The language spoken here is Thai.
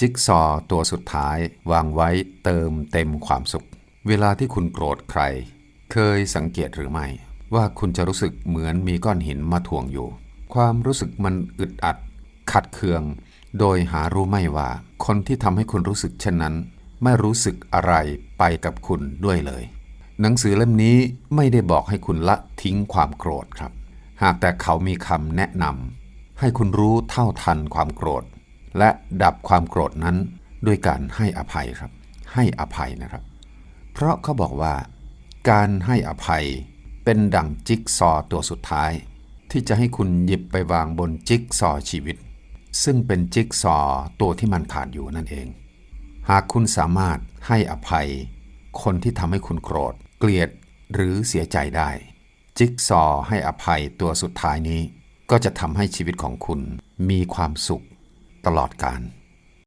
จิ๊กซอว์ตัวสุดท้ายวางไว้เติมเต็มความสุข เวลาที่คุณโกรธใคร เคยสังเกตหรือไม่ ว่าคุณจะรู้สึกเหมือนมีก้อนหินมาถ่วงอยู่ ความรู้สึกมันอึดอัด ขัดเคือง โดยหารู้ไม่ว่า คนที่ทำให้คุณรู้สึกเช่นนั้น ไม่รู้สึกอะไรไปกับคุณด้วยเลย หนังสือเล่มนี้ไม่ได้บอกให้คุณละทิ้งความโกรธครับ หากแต่เขามีคำแนะนำให้คุณรู้เท่าทันความโกรธ และดับความโกรธนั้นด้วยการให้อภัยครับ ให้อภัยนะครับ เพราะเขาบอกว่า การให้อภัยเป็นดั่งจิ๊กซอตัวสุดท้าย ที่จะให้คุณหยิบไปวางบนจิ๊กซอชีวิต ซึ่งเป็นจิ๊กซอตัวที่มันขาดอยู่นั่นเอง หากคุณสามารถให้อภัย คนที่ทำให้คุณโกรธ เกลียดหรือเสียใจได้ จิ๊กซอให้อภัยตัวสุดท้ายนี้ ก็จะทำให้ชีวิตของคุณมีความสุข ตลอดกาล